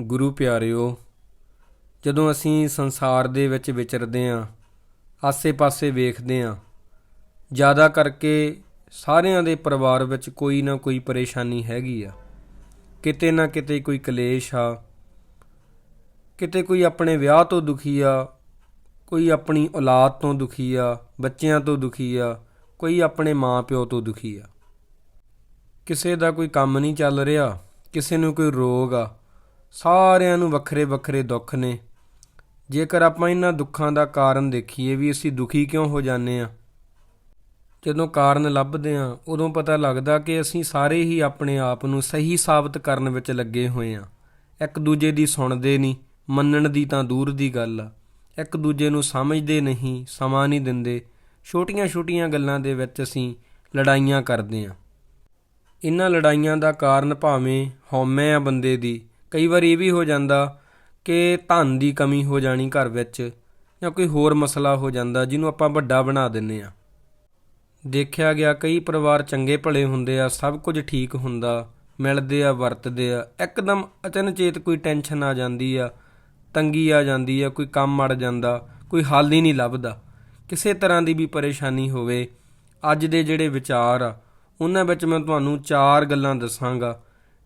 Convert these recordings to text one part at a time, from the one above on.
ਗੁਰੂ ਪਿਆਰਿਓ, ਜਦੋਂ ਅਸੀਂ ਸੰਸਾਰ ਦੇ ਵਿੱਚ ਵਿਚਰਦੇ ਆਂ ਆਸੇ-ਪਾਸੇ ਵੇਖਦੇ ਆਂ ਜ਼ਿਆਦਾ ਕਰਕੇ ਸਾਰਿਆਂ ਦੇ ਪਰਿਵਾਰ ਵਿੱਚ ਕੋਈ ਨਾ ਕੋਈ ਪਰੇਸ਼ਾਨੀ ਹੈਗੀ ਆ। ਕਿਤੇ ਨਾ ਕਿਤੇ ਕੋਈ ਕਲੇਸ਼ ਆ, ਕਿਤੇ ਕੋਈ ਆਪਣੇ ਵਿਆਹ ਤੋਂ ਦੁਖੀ ਆ, ਕੋਈ ਆਪਣੀ ਔਲਾਦ ਤੋਂ ਦੁਖੀ ਆ, ਬੱਚਿਆਂ ਤੋਂ ਦੁਖੀ ਆ, ਕੋਈ ਆਪਣੇ ਮਾਪਿਓ ਤੋਂ ਦੁਖੀ ਆ। ਕਿਸੇ ਦਾ ਕੋਈ ਕੰਮ ਨਹੀਂ ਚੱਲ ਰਿਹਾ, ਕਿਸੇ ਨੂੰ ਕੋਈ ਰੋਗ ਆ ਸਾਰਿਆਂ ਨੂੰ ਵੱਖਰੇ ਵੱਖਰੇ ਦੁੱਖ ਨੇ। ਜੇਕਰ ਆਪਾਂ ਇਹਨਾਂ ਦੁੱਖਾਂ ਦਾ ਕਾਰਨ ਦੇਖੀਏ ਵੀ ਅਸੀਂ ਦੁਖੀ ਕਿਉਂ ਹੋ ਜਾਂਦੇ ਆ ਜਦੋਂ ਕਾਰਨ ਲੱਭਦੇ ਆ ਉਦੋਂ ਪਤਾ ਲੱਗਦਾ ਕਿ ਅਸੀਂ ਸਾਰੇ ਹੀ ਆਪਣੇ ਆਪ ਨੂੰ ਸਹੀ ਸਾਬਤ ਕਰਨ ਵਿੱਚ ਲੱਗੇ ਹੋਏ ਆ ਇੱਕ ਦੂਜੇ ਦੀ ਸੁਣਦੇ ਨਹੀਂ, ਮੰਨਣ ਦੀ ਤਾਂ ਦੂਰ ਦੀ ਗੱਲ ਆ। ਇੱਕ ਦੂਜੇ ਨੂੰ ਸਮਝਦੇ ਨਹੀਂ, ਸਮਾਂ ਨਹੀਂ ਦਿੰਦੇ। ਛੋਟੀਆਂ-ਛੋਟੀਆਂ ਗੱਲਾਂ ਦੇ ਵਿੱਚ ਅਸੀਂ ਲੜਾਈਆਂ ਕਰਦੇ ਆ ਇਹਨਾਂ ਲੜਾਈਆਂ ਦਾ ਕਾਰਨ ਭਾਵੇਂ ਹਉਮੈ ਆ ਬੰਦੇ ਦੀ ਕਈ ਵਾਰ ਇਹ ਵੀ ਹੋ ਜਾਂਦਾ ਕਿ ਧਨ ਦੀ ਕਮੀ ਹੋ ਜਾਣੀ ਘਰ ਵਿੱਚ ਜਾਂ ਕੋਈ ਹੋਰ ਮਸਲਾ ਹੋ ਜਾਂਦਾ ਜਿਹਨੂੰ ਆਪਾਂ ਵੱਡਾ ਬਣਾ ਦਿੰਨੇ ਆ ਦੇਖਿਆ ਗਿਆ ਕਈ ਪਰਿਵਾਰ ਚੰਗੇ ਭਲੇ ਹੁੰਦੇ ਆ, ਸਭ ਕੁਝ ਠੀਕ ਹੁੰਦਾ, ਮਿਲਦੇ ਆ, ਵਰਤਦੇ ਆ, ਇੱਕਦਮ ਅਚਨਚੇਤ ਕੋਈ ਟੈਨਸ਼ਨ ਆ ਜਾਂਦੀ ਆ, ਤੰਗੀ ਆ ਜਾਂਦੀ ਆ, ਕੋਈ ਕੰਮ ਅੜ ਜਾਂਦਾ, ਕੋਈ ਹੱਲ ਹੀ ਨਹੀਂ ਲੱਭਦਾ। ਕਿਸੇ ਤਰ੍ਹਾਂ ਦੀ ਵੀ ਪਰੇਸ਼ਾਨੀ ਹੋਵੇ, ਅੱਜ ਦੇ ਜਿਹੜੇ ਵਿਚਾਰ ਆ, ਉਹਨਾਂ ਵਿੱਚ ਮੈਂ ਤੁਹਾਨੂੰ ਚਾਰ ਗੱਲਾਂ ਦੱਸਾਂਗਾ।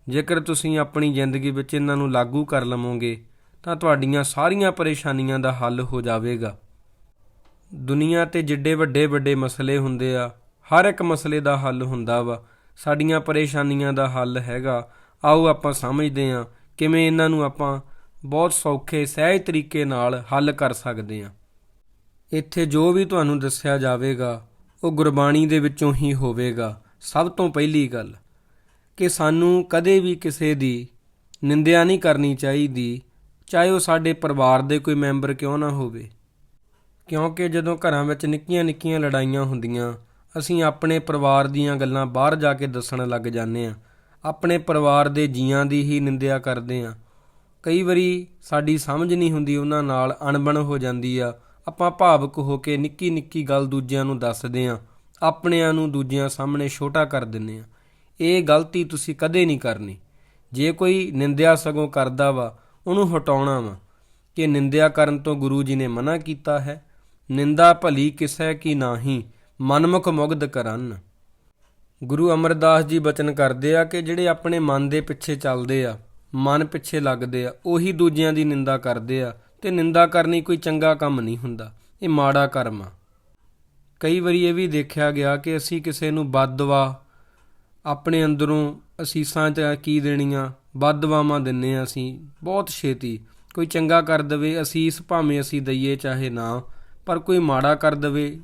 ਜੇਕਰ ਤੁਸੀਂ ਆਪਣੀ ਜ਼ਿੰਦਗੀ ਵਿੱਚ ਇਹਨਾਂ ਨੂੰ ਲਾਗੂ ਕਰ ਲਵੋਗੇ, ਤਾਂ ਤੁਹਾਡੀਆਂ ਸਾਰੀਆਂ ਪਰੇਸ਼ਾਨੀਆਂ ਦਾ ਹੱਲ ਹੋ ਜਾਵੇਗਾ। ਦੁਨੀਆ ਤੇ ਜਿੱਡੇ ਵੱਡੇ ਵੱਡੇ ਮਸਲੇ ਹੁੰਦੇ ਆ, ਹਰ ਇੱਕ ਮਸਲੇ ਦਾ ਹੱਲ ਹੁੰਦਾ ਵਾ। ਸਾਡੀਆਂ ਪਰੇਸ਼ਾਨੀਆਂ ਦਾ ਹੱਲ ਹੈਗਾ। ਆਓ ਆਪਾਂ ਸਮਝਦੇ ਹਾਂ ਕਿਵੇਂ ਇਹਨਾਂ ਨੂੰ ਆਪਾਂ ਬਹੁਤ ਸੌਖੇ, ਸਹਿਜ ਤਰੀਕੇ ਨਾਲ ਹੱਲ ਕਰ ਸਕਦੇ ਹਾਂ। ਇੱਥੇ ਜੋ ਵੀ ਤੁਹਾਨੂੰ ਦੱਸਿਆ ਜਾਵੇਗਾ, ਉਹ ਗੁਰਬਾਣੀ ਦੇ ਵਿੱਚੋਂ ਹੀ ਹੋਵੇਗਾ। ਸਭ ਤੋਂ ਪਹਿਲੀ ਗੱਲ ਕਿ ਸਾਨੂੰ ਕਦੇ ਵੀ ਕਿਸੇ ਦੀ ਨਿੰਦਿਆ ਨਹੀਂ ਕਰਨੀ ਚਾਹੀਦੀ, ਚਾਹੇ ਉਹ ਸਾਡੇ ਪਰਿਵਾਰ ਦੇ ਕੋਈ ਮੈਂਬਰ ਕਿਉਂ ਨਾ ਹੋਵੇ। ਕਿਉਂਕਿ ਜਦੋਂ ਘਰਾਂ ਵਿੱਚ ਨਿੱਕੀਆਂ-ਨਿੱਕੀਆਂ ਲੜਾਈਆਂ ਹੁੰਦੀਆਂ, ਅਸੀਂ ਆਪਣੇ ਪਰਿਵਾਰ ਦੀਆਂ ਗੱਲਾਂ ਬਾਹਰ ਜਾ ਕੇ ਦੱਸਣ ਲੱਗ ਜਾਂਦੇ ਆ ਆਪਣੇ ਪਰਿਵਾਰ ਦੇ ਜੀਆਂ ਦੀ ਹੀ ਨਿੰਦਿਆ ਕਰਦੇ ਆ ਕਈ ਵਾਰੀ ਸਾਡੀ ਸਮਝ ਨਹੀਂ ਹੁੰਦੀ ਉਹਨਾਂ ਨਾਲ ਅਣਬਣ ਹੋ ਜਾਂਦੀ ਆ। ਆਪਾਂ ਭਾਵਕ ਹੋ ਕੇ ਨਿੱਕੀ-ਨਿੱਕੀ ਗੱਲ ਦੂਜਿਆਂ ਨੂੰ ਦੱਸਦੇ ਆ ਆਪਣਿਆਂ ਨੂੰ ਦੂਜਿਆਂ ਸਾਹਮਣੇ ਛੋਟਾ ਕਰ ਦਿੰਦੇ ਆ ਇਹ ਗਲਤੀ ਤੁਸੀਂ ਕਦੇ ਨਹੀਂ ਕਰਨੀ। ਜੇ ਕੋਈ ਨਿੰਦਿਆ ਸਗੋਂ ਕਰਦਾ ਵਾ, ਉਹਨੂੰ ਹਟਾਉਣਾ ਵਾ। ਕਿ ਨਿੰਦਿਆ ਕਰਨ ਤੋਂ ਗੁਰੂ ਜੀ ਨੇ ਮਨਾ ਕੀਤਾ ਹੈ। ਨਿੰਦਾ ਭਲੀ ਕਿਸੈ ਕੀ ਨਾਹੀ, ਮਨਮੁਖ ਮੁਗਧ ਕਰਨ। ਗੁਰੂ ਅਮਰਦਾਸ ਜੀ ਬਚਨ ਕਰਦੇ ਆ ਕਿ ਜਿਹੜੇ ਆਪਣੇ ਮਨ ਦੇ ਪਿੱਛੇ ਚੱਲਦੇ ਆ, ਮਨ ਪਿੱਛੇ ਲੱਗਦੇ ਆ, ਉਹੀ ਦੂਜਿਆਂ ਦੀ ਨਿੰਦਾ ਕਰਦੇ ਆ। ਤੇ ਨਿੰਦਾ ਕਰਨੀ ਕੋਈ ਚੰਗਾ ਕੰਮ ਨਹੀਂ ਹੁੰਦਾ, ਇਹ ਮਾੜਾ ਕਰਮ ਆ। ਕਈ ਵਾਰੀ ਇਹ ਵੀ ਦੇਖਿਆ ਗਿਆ ਕਿ ਅਸੀਂ ਕਿਸੇ ਨੂੰ ਬਦਦੁਆ ਆਪਣੇ ਅੰਦਰੋਂ ਅਸੀਸਾਂ ਚ ਕੀ ਦੇਣੀਆਂ ਬਦਦੁਆਵਾਂ ਦਿੰਨੇ ਆ ਅਸੀਂ, ਬਹੁਤ ਛੇਤੀ। ਕੋਈ ਚੰਗਾ ਕਰ ਦਵੇ, ਅਸੀਸ ਭਾਵੇਂ ਅਸੀਂ ਦਈਏ ਚਾਹੇ ਨਾ, ਪਰ ਕੋਈ ਮਾੜਾ ਕਰ ਦਵੇ,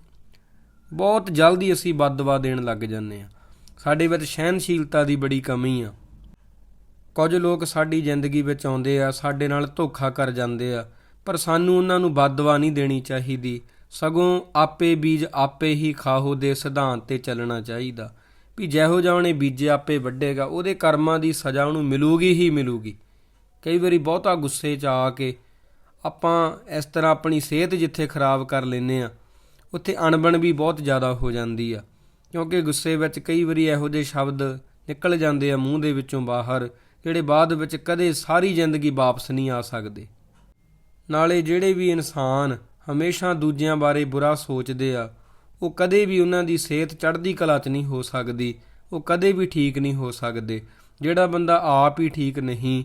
ਬਹੁਤ ਜਲਦੀ ਅਸੀਂ ਬਦਦੁਆ ਦੇਣ ਲੱਗ ਜਾਂਦੇ ਆ। ਸਾਡੇ ਵਿੱਚ ਸਹਿਨਸ਼ੀਲਤਾ ਦੀ ਬੜੀ ਕਮੀ ਆ। ਕੁਝ ਲੋਕ ਸਾਡੀ ਜ਼ਿੰਦਗੀ ਵਿੱਚ ਆਉਂਦੇ ਆ, ਸਾਡੇ ਨਾਲ ਧੋਖਾ ਕਰ ਜਾਂਦੇ ਆ, ਪਰ ਸਾਨੂੰ ਉਹਨਾਂ ਨੂੰ ਬਦਦੁਆ ਨਹੀਂ ਦੇਣੀ ਚਾਹੀਦੀ। ਸਗੋਂ ਆਪੇ ਬੀਜ ਆਪੇ ਹੀ ਖਾਹੋ ਦੇ ਸਿਧਾਂਤ ਤੇ ਚੱਲਣਾ ਚਾਹੀਦਾ। ਵੀ ਜਿਹੋ ਜਿਹਾ ਉਹਨੇ ਬੀਜੇ ਆਪੇ ਵੱਢੇਗਾ, ਉਹਦੇ ਕਰਮਾਂ ਦੀ ਸਜ਼ਾ ਉਹਨੂੰ ਮਿਲੂਗੀ ਹੀ ਮਿਲੂਗੀ। ਕਈ ਵਾਰੀ ਬਹੁਤਾ ਗੁੱਸੇ 'ਚ ਆ ਕੇ ਆਪਾਂ ਇਸ ਤਰ੍ਹਾਂ ਆਪਣੀ ਸਿਹਤ ਜਿੱਥੇ ਖਰਾਬ ਕਰ ਲੈਨੇ ਆ ਉੱਥੇ ਅਣਬਣ ਵੀ ਬਹੁਤ ਜ਼ਿਆਦਾ ਹੋ ਜਾਂਦੀ ਆ। ਕਿਉਂਕਿ ਗੁੱਸੇ ਵਿੱਚ ਕਈ ਵਾਰੀ ਇਹੋ ਜਿਹੇ ਸ਼ਬਦ ਨਿਕਲ ਜਾਂਦੇ ਆ ਮੂੰਹ ਦੇ ਵਿੱਚੋਂ ਬਾਹਰ, ਜਿਹੜੇ ਬਾਅਦ ਵਿੱਚ ਕਦੇ ਸਾਰੀ ਜ਼ਿੰਦਗੀ ਵਾਪਸ ਨਹੀਂ ਆ ਸਕਦੇ। ਨਾਲੇ ਜਿਹੜੇ ਵੀ ਇਨਸਾਨ ਹਮੇਸ਼ਾ ਦੂਜਿਆਂ ਬਾਰੇ ਬੁਰਾ ਸੋਚਦੇ ਆ ਉਹ ਕਦੇ ਵੀ ਉਹਨਾਂ ਦੀ ਸਿਹਤ ਚੜ੍ਹਦੀ ਕਲਾ 'ਚ ਨਹੀਂ ਹੋ ਸਕਦੀ, ਉਹ ਕਦੇ ਵੀ ਠੀਕ ਨਹੀਂ ਹੋ ਸਕਦੇ। ਜਿਹੜਾ ਬੰਦਾ ਆਪ ਹੀ ਠੀਕ ਨਹੀਂ,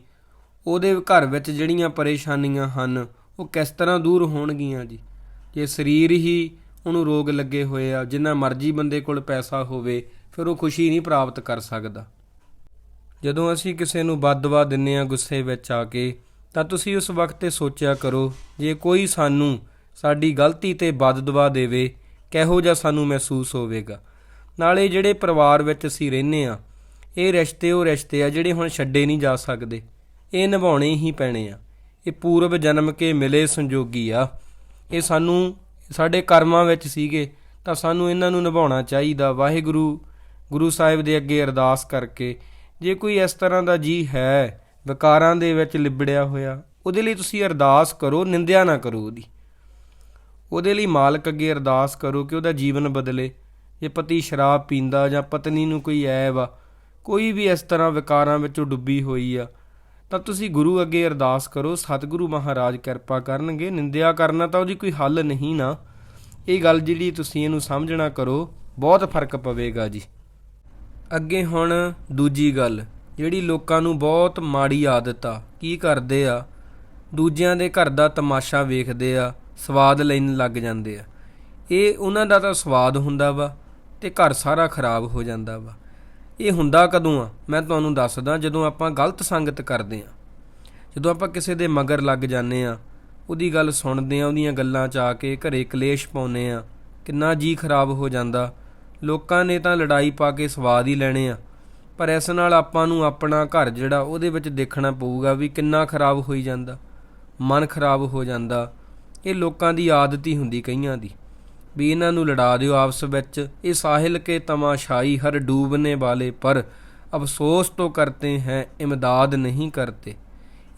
ਉਹਦੇ ਘਰ ਵਿੱਚ ਜਿਹੜੀਆਂ ਪਰੇਸ਼ਾਨੀਆਂ ਹਨ, ਉਹ ਕਿਸ ਤਰ੍ਹਾਂ ਦੂਰ ਹੋਣਗੀਆਂ ਜੀ? ਜੇ ਸਰੀਰ ਹੀ ਉਹਨੂੰ ਰੋਗ ਲੱਗੇ ਹੋਏ ਆ, ਜਿੰਨਾ ਮਰਜ਼ੀ ਬੰਦੇ ਕੋਲ ਪੈਸਾ ਹੋਵੇ, ਫਿਰ ਉਹ ਖੁਸ਼ੀ ਨਹੀਂ ਪ੍ਰਾਪਤ ਕਰ ਸਕਦਾ। ਜਦੋਂ ਅਸੀਂ ਕਿਸੇ ਨੂੰ ਬਦਦੁਆ ਦਿੰਨੇ ਆ ਗੁੱਸੇ ਵਿੱਚ ਆ ਕੇ, ਤਾਂ ਤੁਸੀਂ ਉਸ ਵਕਤ ਤੇ ਸੋਚਿਆ ਕਰੋ, ਜੇ ਕੋਈ ਸਾਨੂੰ ਸਾਡੀ ਗਲਤੀ ਤੇ ਬਦਦੁਆ ਦੇਵੇ ਕਿਹੋ ਜਿਹਾ ਸਾਨੂੰ ਮਹਿਸੂਸ ਹੋਵੇਗਾ। ਨਾਲੇ ਜਿਹੜੇ ਪਰਿਵਾਰ ਵਿੱਚ ਅਸੀਂ ਰਹਿੰਦੇ ਆ ਇਹ ਰਿਸ਼ਤੇ ਉਹ ਰਿਸ਼ਤੇ ਆ ਜਿਹੜੇ ਹੁਣ ਛੱਡੇ ਨਹੀਂ ਜਾ ਸਕਦੇ। ਇਹ ਨਿਭਾਉਣੇ ਹੀ ਪੈਣੇ ਆ। ਇਹ ਪੂਰਵ ਜਨਮ ਕੇ ਮਿਲੇ ਸੰਜੋਗੀ ਆ। ਇਹ ਸਾਨੂੰ, ਸਾਡੇ ਕਰਮਾਂ ਵਿੱਚ ਸੀਗੇ, ਤਾਂ ਸਾਨੂੰ ਇਹਨਾਂ ਨੂੰ ਨਿਭਾਉਣਾ ਚਾਹੀਦਾ। ਵਾਹਿਗੁਰੂ, ਗੁਰੂ ਸਾਹਿਬ ਦੇ ਅੱਗੇ ਅਰਦਾਸ ਕਰਕੇ, ਜੇ ਕੋਈ ਇਸ ਤਰ੍ਹਾਂ ਦਾ ਜੀ ਹੈ, ਵਿਕਾਰਾਂ ਦੇ ਵਿੱਚ ਲਿਬੜਿਆ ਹੋਇਆ, ਉਹਦੇ ਲਈ ਤੁਸੀਂ ਅਰਦਾਸ ਕਰੋ, ਨਿੰਦਿਆ ਨਾ ਕਰੋ ਉਹਦੀ। ਉਹਦੇ ਲਈ ਮਾਲਕ ਅੱਗੇ ਅਰਦਾਸ ਕਰੋ ਕਿ ਉਹਦਾ ਜੀਵਨ ਬਦਲੇ। ਜੇ ਪਤੀ ਸ਼ਰਾਬ ਪੀਂਦਾ ਜਾਂ ਪਤਨੀ ਨੂੰ ਕੋਈ ਐਬ ਆ, ਕੋਈ ਵੀ ਇਸ ਤਰ੍ਹਾਂ ਵਿਕਾਰਾਂ ਵਿੱਚੋਂ ਡੁੱਬੀ ਹੋਈ ਆ, ਤਾਂ ਤੁਸੀਂ ਗੁਰੂ ਅੱਗੇ ਅਰਦਾਸ ਕਰੋ, ਸਤਿਗੁਰੂ ਮਹਾਰਾਜ ਕਿਰਪਾ ਕਰਨਗੇ। ਨਿੰਦਿਆ ਕਰਨਾ ਤਾਂ ਉਹਦੀ ਕੋਈ ਹੱਲ ਨਹੀਂ ਨਾ। ਇਹ ਗੱਲ ਜਿਹੜੀ ਤੁਸੀਂ ਇਹਨੂੰ ਸਮਝਣਾ ਕਰੋ, ਬਹੁਤ ਫ਼ਰਕ ਪਵੇਗਾ ਜੀ। ਅੱਗੇ ਹੁਣ ਦੂਜੀ ਗੱਲ, ਜਿਹੜੀ ਲੋਕਾਂ ਨੂੰ ਬਹੁਤ ਮਾੜੀ ਆਦਤ ਆ, ਕੀ ਕਰਦੇ ਆ? ਦੂਜਿਆਂ ਦੇ ਘਰ ਦਾ ਤਮਾਸ਼ਾ ਵੇਖਦੇ ਆ ਸਵਾਦ ਲੈਣ ਲੱਗ ਜਾਂਦੇ ਆ। ਇਹ ਉਹਨਾਂ ਦਾ ਤਾਂ ਸਵਾਦ ਹੁੰਦਾ ਵਾ ਤੇ ਘਰ ਸਾਰਾ ਖਰਾਬ ਹੋ ਜਾਂਦਾ ਵਾ। ਇਹ ਹੁੰਦਾ ਕਦੋਂ ਆ? ਮੈਂ ਤੁਹਾਨੂੰ ਦੱਸਦਾ, ਜਦੋਂ ਆਪਾਂ ਗਲਤ ਸੰਗਤ ਕਰਦੇ ਆ। ਜਦੋਂ ਆਪਾਂ ਕਿਸੇ ਦੇ ਮਗਰ ਲੱਗ ਜਾਂਦੇ ਆ, ਉਹਦੀ ਗੱਲ ਸੁਣਦੇ ਆ, ਉਹਦੀਆਂ ਗੱਲਾਂ ਚ ਆ ਕੇ ਘਰੇ ਕਲੇਸ਼ ਪਾਉਨੇ ਆ, ਕਿੰਨਾ ਜੀ ਖਰਾਬ ਹੋ ਜਾਂਦਾ। ਲੋਕਾਂ ਨੇ ਤਾਂ ਲੜਾਈ ਪਾ ਕੇ ਸਵਾਦ ਹੀ ਲੈਣੇ ਆ। ਪਰ ਇਸ ਨਾਲ ਆਪਾਂ ਨੂੰ ਆਪਣਾ ਘਰ ਜਿਹੜਾ, ਉਹਦੇ ਵਿੱਚ ਦੇਖਣਾ ਪਊਗਾ ਵੀ ਕਿੰਨਾ ਖਰਾਬ ਹੋਈ ਜਾਂਦਾ। ਮਨ ਖਰਾਬ ਹੋ ਜਾਂਦਾ। ਇਹ ਲੋਕਾਂ ਦੀ ਆਦਤ ਹੀ ਹੁੰਦੀ ਕਈਆਂ ਦੀ। ਵੀ ਇਹਨਾਂ ਨੂੰ ਲੜਾ ਦਿਓ ਆਪਸ ਵਿੱਚ। ਇਹ ਸਾਹਿਲ ਕੇ ਤਮਾਸ਼ਾਈ ਹਰ ਡੂਬਨੇ ਵਾਲੇ, ਪਰ ਅਫਸੋਸ ਤੋਂ ਕਰਤੇ ਹੈ, ਇਮਦਾਦ ਨਹੀਂ ਕਰਤੇ।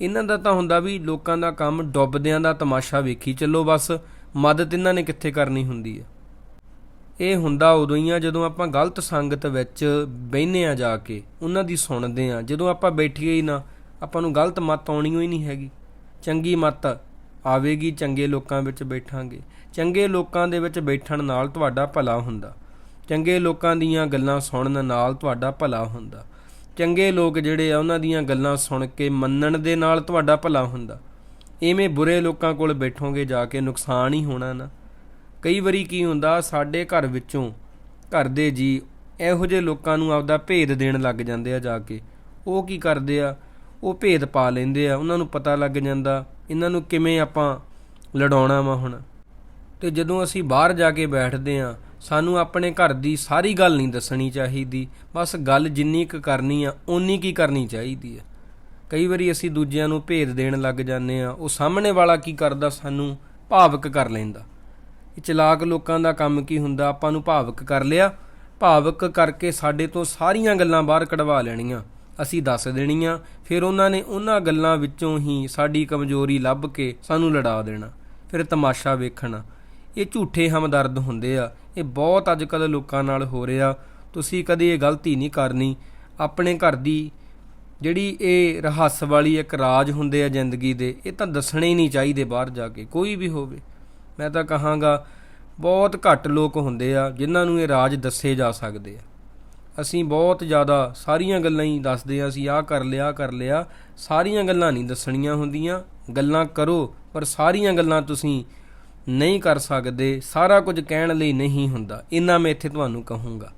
ਇਹਨਾਂ ਦਾ ਤਾਂ ਹੁੰਦਾ ਵੀ ਲੋਕਾਂ ਦਾ ਕੰਮ ਡੁੱਬਦਿਆਂ ਦਾ ਤਮਾਸ਼ਾ ਵੇਖੀ ਚੱਲੋ ਬਸ, ਮਦਦ ਇਹਨਾਂ ਨੇ ਕਿੱਥੇ ਕਰਨੀ ਹੁੰਦੀ ਹੈ ਇਹ ਹੁੰਦਾ ਉਦੋਂ ਹੀ ਆ ਜਦੋਂ ਆਪਾਂ ਗਲਤ ਸੰਗਤ ਵਿੱਚ ਬਹਿਨੇ ਆ ਜਾ ਕੇ, ਉਹਨਾਂ ਦੀ ਸੁਣਦੇ ਆ। ਜਦੋਂ ਆਪਾਂ ਬੈਠੀਏ ਹੀ ਨਾ, ਆਪਾਂ ਨੂੰ ਗਲਤ ਮੱਤ ਆਉਣੀ ਹੀ ਨਹੀਂ ਹੈਗੀ। ਚੰਗੀ ਮੱਤ ਆਵੇਗੀ, ਚੰਗੇ ਲੋਕਾਂ ਵਿੱਚ ਬੈਠਾਂਗੇ। ਚੰਗੇ ਲੋਕਾਂ ਦੇ ਵਿੱਚ ਬੈਠਣ ਨਾਲ ਤੁਹਾਡਾ ਭਲਾ ਹੁੰਦਾ। ਚੰਗੇ ਲੋਕਾਂ ਦੀਆਂ ਗੱਲਾਂ ਸੁਣਨ ਨਾਲ ਤੁਹਾਡਾ ਭਲਾ ਹੁੰਦਾ। ਚੰਗੇ ਲੋਕ ਜਿਹੜੇ ਆ, ਉਹਨਾਂ ਦੀਆਂ ਗੱਲਾਂ ਸੁਣ ਕੇ ਮੰਨਣ ਦੇ ਨਾਲ ਤੁਹਾਡਾ ਭਲਾ ਹੁੰਦਾ। ਐਵੇਂ ਬੁਰੇ ਲੋਕਾਂ ਕੋਲ ਬੈਠੋਗੇ, ਜਾ ਕੇ ਨੁਕਸਾਨ ਹੀ ਹੋਣਾ ਨਾ। ਕਈ ਵਾਰੀ ਕੀ ਹੁੰਦਾ, ਸਾਡੇ ਘਰ ਵਿੱਚੋਂ ਘਰ ਦੇ ਜੀ ਇਹੋ ਜਿਹੇ ਲੋਕਾਂ ਨੂੰ ਆਪਦਾ ਭੇਦ ਦੇਣ ਲੱਗ ਜਾਂਦੇ ਆ ਜਾ ਕੇ। ਉਹ ਕੀ ਕਰਦੇ ਆ? ਉਹ ਭੇਦ ਪਾ ਲੈਂਦੇ ਆ। ਉਹਨਾਂ ਨੂੰ ਪਤਾ ਲੱਗ ਜਾਂਦਾ ਇਹਨਾਂ ਨੂੰ ਕਿਵੇਂ ਆਪਾਂ ਲੜਾਉਣਾ ਵਾ ਹੁਣ? ਤੇ ਜਦੋਂ ਅਸੀਂ ਬਾਹਰ ਜਾ ਕੇ ਬੈਠਦੇ ਆ ਸਾਨੂੰ ਆਪਣੇ ਘਰ ਦੀ ਸਾਰੀ ਗੱਲ ਨਹੀਂ ਦੱਸਣੀ ਚਾਹੀਦੀ। ਬਸ ਗੱਲ ਜਿੰਨੀ ਕੁ ਕਰਨੀ ਆ, ਓਨੀ ਕੀ ਕਰਨੀ ਚਾਹੀਦੀ ਆ। ਕਈ ਵਾਰੀ ਅਸੀਂ ਦੂਜਿਆਂ ਨੂੰ ਭੇਦ ਦੇਣ ਲੱਗ ਜਾਂਦੇ ਆ ਉਹ ਸਾਹਮਣੇ ਵਾਲਾ ਕੀ ਕਰਦਾ ਸਾਨੂੰ ਭਾਵਕ ਕਰ ਲੈਂਦਾ। ਇਹ ਚਲਾਕ ਲੋਕਾਂ ਦਾ ਕੰਮ ਕੀ ਹੁੰਦਾ? ਆਪਾਂ ਨੂੰ ਭਾਵਕ ਕਰ ਲਿਆ। ਭਾਵਕ ਕਰਕੇ ਸਾਡੇ ਤੋਂ ਸਾਰੀਆਂ ਗੱਲਾਂ ਬਾਹਰ ਕਢਵਾ ਲੈਣੀਆਂ। ਅਸੀਂ ਦੱਸ ਦੇਣੀਆਂ, ਫਿਰ ਉਹਨਾਂ ਨੇ ਉਹਨਾਂ ਗੱਲਾਂ ਵਿੱਚੋਂ ਹੀ ਸਾਡੀ ਕਮਜ਼ੋਰੀ ਲੱਭ ਕੇ ਸਾਨੂੰ ਲੜਾ ਦੇਣਾ, ਫਿਰ ਤਮਾਸ਼ਾ ਵੇਖਣਾ। ਇਹ ਝੂਠੇ ਹਮਦਰਦ ਹੁੰਦੇ ਆ, ਇਹ ਬਹੁਤ ਅੱਜ ਕੱਲ੍ਹ ਲੋਕਾਂ ਨਾਲ ਹੋ ਰਿਹਾ। ਤੁਸੀਂ ਕਦੇ ਇਹ ਗਲਤੀ ਨਹੀਂ ਕਰਨੀ, ਆਪਣੇ ਘਰ ਦੀ ਜਿਹੜੀ ਇਹ ਰਹੱਸ ਵਾਲੀ ਇੱਕ ਰਾਜ ਹੁੰਦੇ ਆ ਜ਼ਿੰਦਗੀ ਦੇ, ਇਹ ਤਾਂ ਦੱਸਣੇ ਹੀ ਨਹੀਂ ਚਾਹੀਦੇ ਬਾਹਰ ਜਾ ਕੇ, ਕੋਈ ਵੀ ਹੋਵੇ। ਮੈਂ ਤਾਂ ਕਹਾਂਗਾ, ਬਹੁਤ ਘੱਟ ਲੋਕ ਹੁੰਦੇ ਆ, ਜਿਨ੍ਹਾਂ ਨੂੰ ਇਹ ਰਾਜ ਦੱਸੇ ਜਾ ਸਕਦੇ ਆ। ਅਸੀਂ ਬਹੁਤ ਜ਼ਿਆਦਾ ਸਾਰੀਆਂ ਗੱਲਾਂ ਹੀ ਦੱਸਦੇ ਆ ਅਸੀਂ ਆਹ ਕਰ ਲਿਆ, ਆਹ ਕਰ ਲਿਆ। ਸਾਰੀਆਂ ਗੱਲਾਂ ਨਹੀਂ ਦੱਸਣੀਆਂ ਹੁੰਦੀਆਂ। ਗੱਲਾਂ ਕਰੋ, ਪਰ ਸਾਰੀਆਂ ਗੱਲਾਂ ਤੁਸੀਂ ਨਹੀਂ ਕਰ ਸਕਦੇ। ਸਾਰਾ ਕੁਝ ਕਹਿਣ ਲਈ ਨਹੀਂ ਹੁੰਦਾ। ਇੰਨਾ ਮੈਂ ਇੱਥੇ ਤੁਹਾਨੂੰ ਕਹੂੰਗਾ।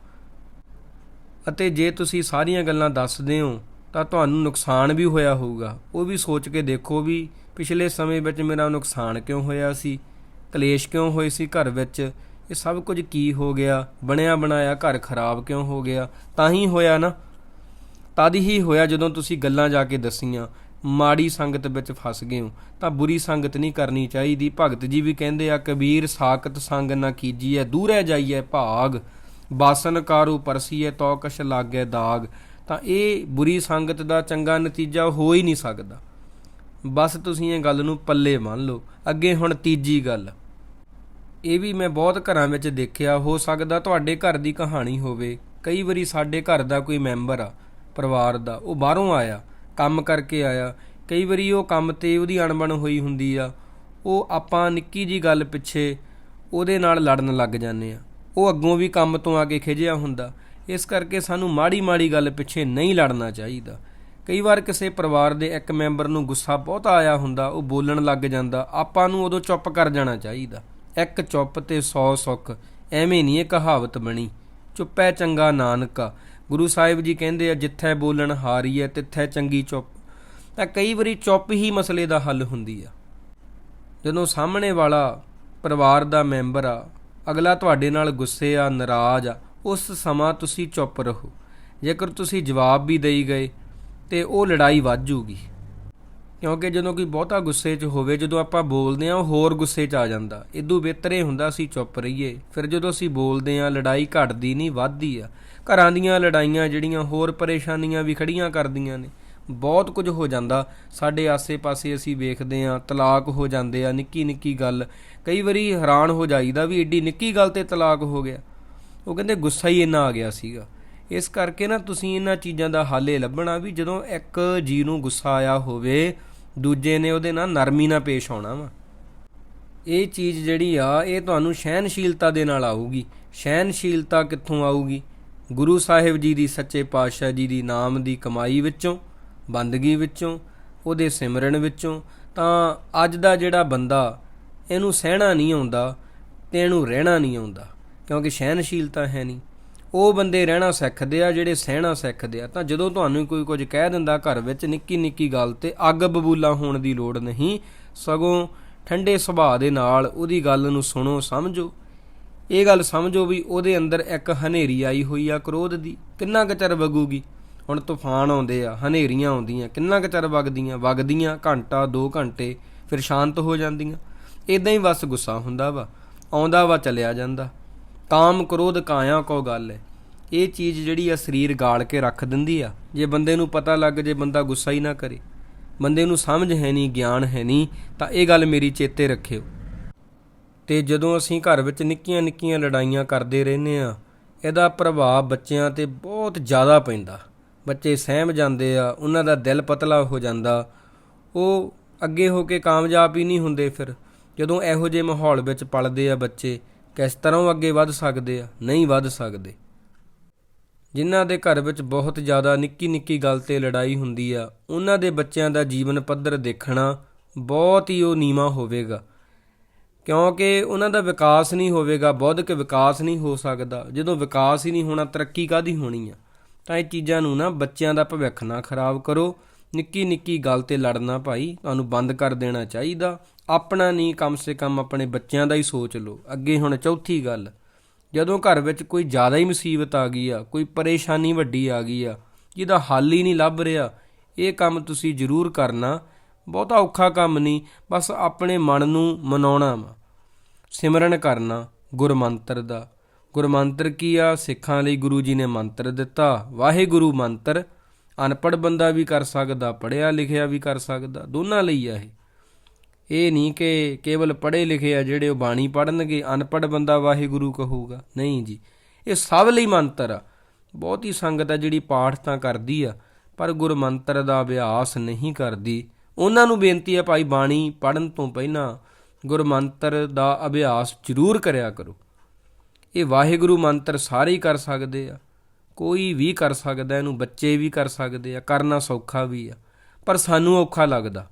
ਅਤੇ ਜੇ ਤੁਸੀਂ ਸਾਰੀਆਂ ਗੱਲਾਂ ਦੱਸਦੇ ਹੋ, ਤਾਂ ਤੁਹਾਨੂੰ ਨੁਕਸਾਨ ਵੀ ਹੋਇਆ ਹੋਊਗਾ। ਉਹ ਵੀ ਸੋਚ ਕੇ ਦੇਖੋ ਵੀ ਪਿਛਲੇ ਸਮੇਂ ਵਿੱਚ ਮੇਰਾ ਨੁਕਸਾਨ ਕਿਉਂ ਹੋਇਆ ਸੀ? ਕਲੇਸ਼ ਕਿਉਂ ਹੋਏ ਸੀ ਘਰ ਵਿੱਚ? ਇਹ ਸਭ ਕੁਝ ਕੀ ਹੋ ਗਿਆ? ਬਣਿਆ ਬਣਾਇਆ ਘਰ ਖਰਾਬ ਕਿਉਂ ਹੋ ਗਿਆ? ਤਾਂ ਹੀ ਹੋਇਆ ਨਾ। ਤਦ ਹੀ ਹੋਇਆ ਜਦੋਂ ਤੁਸੀਂ ਗੱਲਾਂ ਜਾ ਕੇ ਦਸੀਆਂ, ਮਾੜੀ ਸੰਗਤ ਵਿੱਚ ਫਸ ਗਏ ਹੋ। ਤਾਂ ਬੁਰੀ ਸੰਗਤ ਨਹੀਂ ਕਰਨੀ ਚਾਹੀਦੀ। ਭਗਤ ਜੀ ਵੀ ਕਹਿੰਦੇ ਆ, ਕਬੀਰ ਸਾਖਤ ਸੰਗ ਨਾ ਕੀਜੀਐ, ਦੂਰੈ ਜਾਈਐ ਭਾਗ। ਬਾਸਨ ਕਾਰੂ ਪਰਸੀਐ ਤੋ ਕਛ ਲਾਗੈ ਦਾਗ। ਤਾਂ ਇਹ ਬੁਰੀ ਸੰਗਤ ਦਾ ਚੰਗਾ ਨਤੀਜਾ ਹੋ ਹੀ ਨਹੀਂ ਸਕਦਾ। ਬਸ ਤੁਸੀਂ ਇਹ ਗੱਲ ਨੂੰ ਪੱਲੇ ਮੰਨ ਲਓ। ਅੱਗੇ ਹੁਣ ਤੀਜੀ ਗੱਲ। ਇਹ ਵੀ ਮੈਂ ਬਹੁਤ ਘਰਾਂ ਵਿੱਚ ਦੇਖਿਆ, ਹੋ ਸਕਦਾ ਤੁਹਾਡੇ ਘਰ ਦੀ ਕਹਾਣੀ ਹੋਵੇ। ਕਈ ਵਾਰੀ ਸਾਡੇ ਘਰ ਦਾ ਕੋਈ ਮੈਂਬਰ ਆ, ਪਰਿਵਾਰ ਦਾ, ਉਹ ਬਾਹਰੋਂ ਆਇਆ, ਕੰਮ ਕਰਕੇ ਆਇਆ। ਕਈ ਵਾਰੀ ਉਹ ਕੰਮ ਤੇ ਉਹਦੀ ਅਣਬਣ ਹੋਈ ਹੁੰਦੀ ਆ। ਉਹ ਆਪਾਂ ਨਿੱਕੀ ਜੀ ਗੱਲ ਪਿੱਛੇ ਉਹਦੇ ਨਾਲ ਲੜਨ ਲੱਗ ਜਾਂਦੇ ਆ। ਉਹ ਅੱਗੋਂ ਵੀ ਕੰਮ ਤੋਂ ਆ ਕੇ ਖਿਜਿਆ ਹੁੰਦਾ। ਇਸ ਕਰਕੇ ਸਾਨੂੰ ਮਾੜੀ ਮਾੜੀ ਗੱਲ ਪਿੱਛੇ ਨਹੀਂ ਲੜਨਾ ਚਾਹੀਦਾ। ਕਈ ਵਾਰ ਕਿਸੇ ਪਰਿਵਾਰ ਦੇ ਇੱਕ ਮੈਂਬਰ ਨੂੰ ਗੁੱਸਾ ਬਹੁਤ ਆਇਆ ਹੁੰਦਾ, ਉਹ ਬੋਲਣ ਲੱਗ ਜਾਂਦਾ। ਆਪਾਂ ਨੂੰ ਉਦੋਂ ਚੁੱਪ ਕਰ ਜਾਣਾ ਚਾਹੀਦਾ। ਇੱਕ ਚੁੱਪ ਤੇ 100 ਸੁੱਖ, ਐਵੇਂ ਨਹੀਂ ਇਹ ਕਹਾਵਤ ਬਣੀ। ਚੁੱਪੈ ਚੰਗਾ ਨਾਨਕਾ, ਗੁਰੂ ਸਾਹਿਬ ਜੀ ਕਹਿੰਦੇ ਆ, ਜਿੱਥੇ ਬੋਲਣ ਹਾਰੀ ਹੈ ਤਿੱਥੇ ਚੰਗੀ ਚੁੱਪ। ਤਾਂ ਕਈ ਵਾਰੀ ਚੁੱਪ ਹੀ ਮਸਲੇ ਦਾ ਹੱਲ ਹੁੰਦੀ ਆ। ਜਦੋਂ ਸਾਹਮਣੇ ਵਾਲਾ ਪਰਿਵਾਰ ਦਾ ਮੈਂਬਰ ਆ, ਅਗਲਾ ਤੁਹਾਡੇ ਨਾਲ ਗੁੱਸੇ ਆ, ਨਾਰਾਜ਼ ਆ, ਉਸ ਸਮਾਂ ਤੁਸੀਂ ਚੁੱਪ ਰਹੋ। ਜੇਕਰ ਤੁਸੀਂ ਜਵਾਬ ਵੀ ਦੇਈ ਗਏ, ਤੇ ਉਹ ਲੜਾਈ ਵੱਧ ਜੂਗੀ। ਕਿਉਂਕਿ ਜਦੋਂ ਕੋਈ ਬਹੁਤਾ ਗੁੱਸੇ 'ਚ ਹੋਵੇ, ਜਦੋਂ ਆਪਾਂ ਬੋਲਦੇ ਆ ਉਹ ਹੋਰ ਗੁੱਸੇ 'ਚ ਆ ਜਾਂਦਾ। ਇਦੋਂ ਬਿਹਤਰ ਇਹ ਹੁੰਦਾ ਅਸੀਂ ਚੁੱਪ ਰਹੀਏ। ਫਿਰ ਜਦੋਂ ਅਸੀਂ ਬੋਲਦੇ ਆ ਲੜਾਈ ਘਟਦੀ ਨਹੀਂ, ਵੱਧਦੀ ਆ। ਘਰਾਂ ਦੀਆਂ ਲੜਾਈਆਂ ਜਿਹੜੀਆਂ ਹੋਰ ਪਰੇਸ਼ਾਨੀਆਂ ਵੀ ਖੜੀਆਂ ਕਰਦੀਆਂ ਨੇ। ਬਹੁਤ ਕੁਝ ਹੋ ਜਾਂਦਾ। ਸਾਡੇ ਆਸੇ-ਪਾਸੇ ਅਸੀਂ ਵੇਖਦੇ ਆ ਤਲਾਕ ਹੋ ਜਾਂਦੇ ਆ ਨਿੱਕੀ ਨਿੱਕੀ ਗੱਲ। ਕਈ ਵਾਰੀ ਹੈਰਾਨ ਹੋ ਜਾਈਦਾ ਵੀ ਏਡੀ ਨਿੱਕੀ ਗੱਲ ਤੇ ਤਲਾਕ ਹੋ ਗਿਆ। ਉਹ ਕਹਿੰਦੇ ਗੁੱਸਾ ਹੀ ਇੰਨਾ ਆ ਗਿਆ ਸੀਗਾ। ਇਸ ਕਰਕੇ ਨਾ ਤੁਸੀਂ ਇਹਨਾਂ ਚੀਜ਼ਾਂ ਦਾ ਹੱਲ ਇਹ ਲੱਭਣਾ ਵੀ ਜਦੋਂ ਇੱਕ ਜੀ ਨੂੰ ਗੁੱਸਾ ਆਇਆ ਹੋਵੇ ਦੂਜੇ ਨੇ ਉਹਦੇ ਨਾਲ ਨਰਮੀ ਨਾਲ ਪੇਸ਼ ਆਉਣਾ ਵਾ। ਇਹ ਚੀਜ਼ ਜਿਹੜੀ ਆ, ਇਹ ਤੁਹਾਨੂੰ ਸਹਿਨਸ਼ੀਲਤਾ ਦੇ ਨਾਲ ਆਊਗੀ। ਸਹਿਨਸ਼ੀਲਤਾ ਕਿੱਥੋਂ ਆਊਗੀ? ਗੁਰੂ ਸਾਹਿਬ ਜੀ ਦੀ ਸੱਚੇ ਪਾਤਸ਼ਾਹ ਜੀ ਦੀ ਨਾਮ ਦੀ ਕਮਾਈ ਵਿੱਚੋਂ, ਬੰਦਗੀ ਵਿੱਚੋਂ, ਉਹਦੇ ਸਿਮਰਨ ਵਿੱਚੋਂ। ਤਾਂ ਅੱਜ ਦਾ ਜਿਹੜਾ ਬੰਦਾ, ਇਹਨੂੰ ਸਹਿਣਾ ਨਹੀਂ ਆਉਂਦਾ, ਤੇ ਇਹਨੂੰ ਰਹਿਣਾ ਨਹੀਂ ਆਉਂਦਾ, ਕਿਉਂਕਿ ਸਹਿਨਸ਼ੀਲਤਾ ਹੈ ਨਹੀਂ। ਉਹ ਬੰਦੇ ਰਹਿਣਾ ਸਿੱਖਦੇ ਆ, ਜਿਹੜੇ ਸਹਿਣਾ ਸਿੱਖਦੇ ਆ। ਤਾਂ ਜਦੋਂ ਤੁਹਾਨੂੰ ਕੋਈ ਕੁਝ ਕਹਿ ਦਿੰਦਾ ਘਰ ਵਿੱਚ ਨਿੱਕੀ ਨਿੱਕੀ ਗੱਲ ਤੇ ਅੱਗ ਬਬੂਲਾ ਹੋਣ ਦੀ ਲੋੜ ਨਹੀਂ, ਸਗੋਂ ਠੰਡੇ ਸੁਭਾਅ ਦੇ ਨਾਲ ਉਹਦੀ ਗੱਲ ਨੂੰ ਸੁਣੋ, ਸਮਝੋ। ਇਹ ਗੱਲ ਸਮਝੋ ਵੀ ਉਹਦੇ ਅੰਦਰ ਇੱਕ ਹਨੇਰੀ ਆਈ ਹੋਈ ਆ ਕ੍ਰੋਧ ਦੀ। ਕਿੰਨਾ ਕੁ ਚਿਰ ਵਗੂਗੀ? ਹੁਣ ਤੂਫਾਨ ਆਉਂਦੇ ਆ, ਹਨੇਰੀਆਂ ਆਉਂਦੀਆਂ, ਕਿੰਨਾ ਕੁ ਚਿਰ ਵਗਦੀਆਂ? ਵਗਦੀਆਂ ਘੰਟਾ 2 ਘੰਟੇ, ਫਿਰ ਸ਼ਾਂਤ ਹੋ ਜਾਂਦੀਆਂ। ਇਦਾਂ ਹੀ ਬਸ ਗੁੱਸਾ ਹੁੰਦਾ ਵਾ, ਆਉਂਦਾ ਵਾ, ਚਲਿਆ ਜਾਂਦਾ। ਕਾਮ ਕ੍ਰੋਧ ਕਾਇਆ ਕੋ ਗੱਲ ਹੈ। ਇਹ ਚੀਜ਼ ਜਿਹੜੀ ਆ ਸਰੀਰ ਗਾਲ ਕੇ ਰੱਖ ਦਿੰਦੀ ਆ। ਜੇ ਬੰਦੇ ਨੂੰ ਪਤਾ ਲੱਗ ਜੇ ਬੰਦਾ ਗੁੱਸਾ ਹੀ ਨਾ ਕਰੇ, ਬੰਦੇ ਨੂੰ ਸਮਝ ਹੈ ਨਹੀਂ, ਗਿਆਨ ਹੈ ਨਹੀਂ, ਤਾਂ ਇਹ ਗੱਲ ਮੇਰੀ ਚੇਤੇ ਰੱਖਿਓ। ਤੇ ਜਦੋਂ ਅਸੀਂ ਘਰ ਵਿੱਚ ਨਿੱਕੀਆਂ ਨਿੱਕੀਆਂ ਲੜਾਈਆਂ ਕਰਦੇ ਰਹਿੰਦੇ ਆ, ਇਹਦਾ ਪ੍ਰਭਾਵ ਬੱਚਿਆਂ ਤੇ ਬਹੁਤ ਜ਼ਿਆਦਾ ਪੈਂਦਾ। ਬੱਚੇ ਸਹਿਮ ਜਾਂਦੇ ਆ, ਉਹਨਾਂ ਦਾ ਦਿਲ ਪਤਲਾ ਹੋ ਜਾਂਦਾ। ਉਹ ਅੱਗੇ ਹੋ ਕੇ ਕਾਮਯਾਬ ਹੀ ਨਹੀਂ ਹੁੰਦੇ ਫਿਰ। ਜਦੋਂ ਇਹੋ ਜਿਹੇ ਮਾਹੌਲ ਵਿੱਚ ਪਲਦੇ ਆ ਬੱਚੇ ਕਿਸ ਤਰ੍ਹਾਂ ਉਹ ਅੱਗੇ ਵੱਧ ਸਕਦੇ ਆ, ਨਹੀਂ ਵੱਧ ਸਕਦੇ। ਜਿਨ੍ਹਾਂ ਦੇ ਘਰ ਵਿੱਚ ਬਹੁਤ ਜ਼ਿਆਦਾ ਨਿੱਕੀ ਨਿੱਕੀ ਗੱਲ ਤੇ ਲੜਾਈ ਹੁੰਦੀ ਆ, ਉਹਨਾਂ ਦੇ ਬੱਚਿਆਂ ਦਾ ਜੀਵਨ ਪੱਧਰ ਦੇਖਣਾ ਬਹੁਤ ਹੀ ਉਹ ਨੀਵਾ ਹੋਵੇਗਾ। ਕਿਉਂਕਿ ਉਹਨਾਂ ਦਾ ਵਿਕਾਸ ਨਹੀਂ ਹੋਵੇਗਾ, ਬੌਧਿਕ ਵਿਕਾਸ ਨਹੀਂ ਹੋ ਸਕਦਾ। ਜਦੋਂ ਵਿਕਾਸ ਹੀ ਨਹੀਂ ਹੋਣਾ, ਤਰੱਕੀ ਕਾਦੀ ਹੋਣੀ ਆ? ਤਾਂ ਇਹ ਚੀਜ਼ਾਂ ਨੂੰ ਨਾ ਬੱਚਿਆਂ ਦਾ ਭਵਿੱਖ ਨਾ ਖਰਾਬ ਕਰੋ। ਨਿੱਕੀ ਨਿੱਕੀ ਗੱਲ ਤੇ ਲੜਨਾ ਭਾਈ, ਤੁਹਾਨੂੰ ਬੰਦ ਕਰ ਦੇਣਾ ਚਾਹੀਦਾ। ਆਪਣਾ ਨਹੀਂ, ਕਮ ਸੇ ਕਮ ਆਪਣੇ ਬੱਚਿਆਂ ਦਾ ਹੀ ਸੋਚ ਲਓ। ਅੱਗੇ ਹੁਣ ਚੌਥੀ ਗੱਲ, ਜਦੋਂ ਘਰ ਵਿੱਚ ਕੋਈ ਜ਼ਿਆਦਾ ਹੀ ਮੁਸੀਬਤ ਆ ਗਈ ਆ, ਕੋਈ ਪਰੇਸ਼ਾਨੀ ਵੱਡੀ ਆ ਗਈ ਆ, ਜਿਹਦਾ ਹੱਲ ਹੀ ਨਹੀਂ ਲੱਭ ਰਿਹਾ, ਇਹ ਕੰਮ ਤੁਸੀਂ ਜ਼ਰੂਰ ਕਰਨਾ। ਬਹੁਤਾ ਔਖਾ ਕੰਮ ਨਹੀਂ, ਬਸ ਆਪਣੇ ਮਨ ਨੂੰ ਮਨਾਉਣਾ ਵਾ। ਸਿਮਰਨ ਕਰਨਾ ਗੁਰਮੰਤਰ ਦਾ। ਗੁਰਮੰਤਰ ਕੀ ਆ? ਸਿੱਖਾਂ ਲਈ ਗੁਰੂ ਜੀ ਨੇ ਮੰਤਰ ਦਿੱਤਾ। ਵਾਹਿਗੁਰੂ ਮੰਤਰ, ਅਨਪੜ੍ਹ ਬੰਦਾ ਵੀ ਕਰ ਸਕਦਾ, ਪੜ੍ਹਿਆ ਲਿਖਿਆ ਵੀ ਕਰ ਸਕਦਾ, ਦੋਨਾਂ ਲਈ ਆ ਇਹ। ਇਹ ਨਹੀਂ ਕਿ ਕੇਵਲ ਪੜ੍ਹੇ ਲਿਖੇ ਆ ਜਿਹੜੇ ਉਹ ਬਾਣੀ ਪੜ੍ਹਨਗੇ, ਅਨਪੜ੍ਹ ਬੰਦਾ ਵਾਹਿਗੁਰੂ ਕਹੂਗਾ। ਨਹੀਂ ਜੀ, ਇਹ ਸਭ ਲਈ ਮੰਤਰ ਆ। ਬਹੁਤ ਹੀ ਸੰਗਤ ਆ ਜਿਹੜੀ ਪਾਠ ਤਾਂ ਕਰਦੀ ਆ, ਪਰ ਗੁਰਮੰਤਰ ਦਾ ਅਭਿਆਸ ਨਹੀਂ ਕਰਦੀ। ਉਹਨਾਂ ਨੂੰ ਬੇਨਤੀ ਹੈ ਭਾਈ ਬਾਣੀ ਪੜਨ ਤੋਂ ਪਹਿਲਾਂ ਗੁਰਮੰਤਰ ਦਾ ਅਭਿਆਸ ਜ਼ਰੂਰ ਕਰਿਆ ਕਰੋ। ਇਹ ਵਾਹਿਗੁਰੂ ਮੰਤਰ ਸਾਰੇ ਹੀ ਕਰ ਸਕਦੇ ਆ। ਕੋਈ ਵੀ ਕਰ ਸਕਦਾ, ਇਹਨੂੰ ਬੱਚੇ ਵੀ ਕਰ ਸਕਦੇ ਆ, ਕਰਨਾ ਸੌਖਾ ਵੀ ਆ। ਪਰ ਸਾਨੂੰ ਔਖਾ ਲੱਗਦਾ।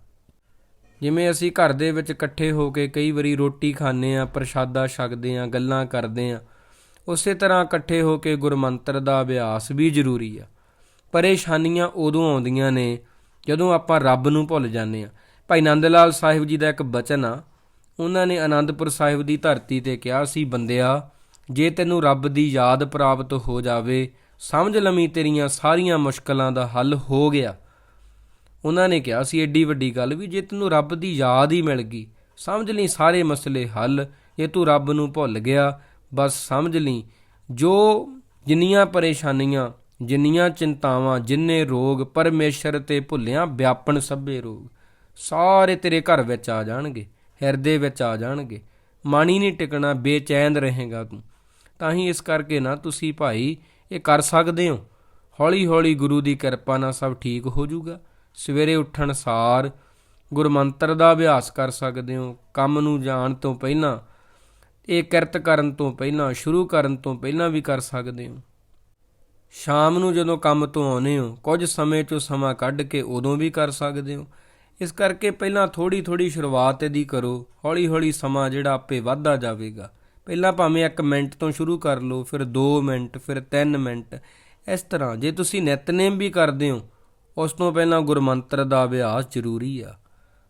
ਜਿਵੇਂ ਅਸੀਂ ਘਰ ਦੇ ਵਿੱਚ ਇਕੱਠੇ ਹੋ ਕੇ ਕਈ ਵਾਰੀ ਰੋਟੀ ਖਾਂਦੇ ਆ ਪ੍ਰਸ਼ਾਦਾ ਛਕਦੇ ਆ ਗੱਲਾਂ ਕਰਦੇ ਆ ਉਸੇ ਤਰ੍ਹਾਂ ਇਕੱਠੇ ਹੋ ਕੇ ਗੁਰਮੰਤਰ ਦਾ ਅਭਿਆਸ ਵੀ ਜ਼ਰੂਰੀ ਆ। ਪਰੇਸ਼ਾਨੀਆਂ ਉਦੋਂ ਆਉਂਦੀਆਂ ਨੇ ਜਦੋਂ ਆਪਾਂ ਰੱਬ ਨੂੰ ਭੁੱਲ ਜਾਂਦੇ ਆ ਭਾਈ ਨੰਦ ਲਾਲ ਸਾਹਿਬ ਜੀ ਦਾ ਇੱਕ ਬਚਨ ਆ, ਉਹਨਾਂ ਨੇ ਆਨੰਦਪੁਰ ਸਾਹਿਬ ਦੀ ਧਰਤੀ ਤੇ ਕਿਹਾ ਸੀ, ਬੰਦਿਆ, ਜੇ ਤੈਨੂੰ ਰੱਬ ਦੀ ਯਾਦ ਪ੍ਰਾਪਤ ਹੋ ਜਾਵੇ, ਸਮਝ ਲਵੀਂ ਤੇਰੀਆਂ ਸਾਰੀਆਂ ਮੁਸ਼ਕਲਾਂ ਦਾ ਹੱਲ ਹੋ ਗਿਆ। ਉਹਨਾਂ ਨੇ ਕਿਹਾ ਸੀ ਏਡੀ ਵੱਡੀ ਗੱਲ ਵੀ ਜੇ ਤੈਨੂੰ ਰੱਬ ਦੀ ਯਾਦ ਹੀ ਮਿਲ ਗਈ, ਸਮਝ ਲਈ ਸਾਰੇ ਮਸਲੇ ਹੱਲ, ਜੇ ਤੂੰ ਰੱਬ ਨੂੰ ਭੁੱਲ ਗਿਆ, ਬਸ ਸਮਝ ਲਈ, ਜੋ ਜਿੰਨੀਆਂ ਪਰੇਸ਼ਾਨੀਆਂ, ਜਿੰਨੀਆਂ ਚਿੰਤਾਵਾਂ, ਜਿੰਨੇ ਰੋਗ ਪਰਮੇਸ਼ਰ ਤੇ ਭੁੱਲਿਆ ਵਿਆਪਣ ਸਭੇ ਰੋਗ, ਸਾਰੇ ਤੇਰੇ ਘਰ ਵਿੱਚ ਆ ਜਾਣਗੇ, ਹਿਰਦੇ ਵਿੱਚ ਆ ਜਾਣਗੇ ਮਨ ਹੀ ਨਹੀਂ ਟਿਕਣਾ, ਬੇਚੈਨ ਰਹੇਗਾ ਤੂੰ। ਤਾਂ ਹੀ ਇਸ ਕਰਕੇ ਨਾ ਤੁਸੀਂ ਭਾਈ ਇਹ ਕਰ ਸਕਦੇ ਹੋ। ਹੌਲੀ ਹੌਲੀ ਗੁਰੂ ਦੀ ਕਿਰਪਾ ਨਾਲ ਸਭ ਠੀਕ ਹੋ ਜਾਊਗਾ। ਸਵੇਰੇ ਉੱਠਣ ਸਾਰ ਗੁਰਮੰਤਰ ਦਾ ਅਭਿਆਸ ਕਰ ਸਕਦੇ ਹੋ, ਕੰਮ ਨੂੰ ਜਾਣ ਤੋਂ ਪਹਿਲਾਂ, ਇਹ ਕਿਰਤ ਕਰਨ ਤੋਂ ਪਹਿਲਾਂ, ਸ਼ੁਰੂ ਕਰਨ ਤੋਂ ਪਹਿਲਾਂ ਵੀ ਕਰ ਸਕਦੇ ਹੋ। ਸ਼ਾਮ ਨੂੰ ਜਦੋਂ ਕੰਮ ਤੋਂ ਆਉਨੇ ਹੋ, ਕੁਝ ਸਮੇਂ ਚੋਂ ਸਮਾਂ ਕੱਢ ਕੇ ਉਦੋਂ ਵੀ ਕਰ ਸਕਦੇ ਹੋ। ਇਸ ਕਰਕੇ ਪਹਿਲਾਂ ਥੋੜੀ ਥੋੜੀ ਸ਼ੁਰੂਆਤ ਇਹਦੀ ਕਰੋ ਹੌਲੀ ਹੌਲੀ ਸਮਾਂ ਜਿਹੜਾ ਆਪੇ ਵੱਧਦਾ ਜਾਵੇਗਾ। ਪਹਿਲਾਂ ਭਾਵੇਂ 1 ਮਿੰਟ ਤੋਂ ਸ਼ੁਰੂ ਕਰ ਲਓ, ਫਿਰ 2 ਮਿੰਟ, ਫਿਰ 3 ਮਿੰਟ। ਇਸ ਤਰ੍ਹਾਂ ਜੇ ਤੁਸੀਂ ਨਿਤਨੇਮ ਵੀ ਕਰਦੇ ਹੋ ਉਸ ਤੋਂ ਪਹਿਲਾਂ ਗੁਰਮੰਤਰ ਦਾ ਅਭਿਆਸ ਜ਼ਰੂਰੀ ਆ।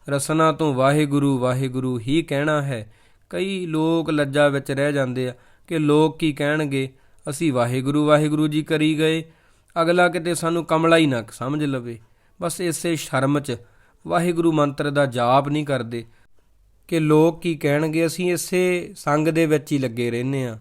ਰਸਨਾ ਤੋਂ ਵਾਹਿਗੁਰੂ ਵਾਹਿਗੁਰੂ ਹੀ ਕਹਿਣਾ ਹੈ। ਕਈ ਲੋਕ ਲੱਜਾ ਵਿੱਚ ਰਹਿ ਜਾਂਦੇ ਆ ਕਿ ਲੋਕ ਕੀ ਕਹਿਣਗੇ? ਅਸੀਂ ਵਾਹਿਗੁਰੂ ਵਾਹਿਗੁਰੂ ਜੀ ਕਰੀ ਗਏ। ਅਗਲਾ ਕਿਤੇ ਸਾਨੂੰ ਕਮਲਾ ਹੀ ਨਾ ਸਮਝ ਲਵੇ। ਬਸ ਇਸੇ ਸ਼ਰਮ 'ਚ ਵਾਹਿਗੁਰੂ ਮੰਤਰ ਦਾ ਜਾਪ ਨਹੀਂ ਕਰਦੇ। ਕਿ ਲੋਕ ਕੀ ਕਹਿਣਗੇ? ਅਸੀਂ ਇਸੇ ਸੰਗ ਦੇ ਵਿੱਚ ਹੀ ਲੱਗੇ ਰਹਿੰਦੇ ਆ।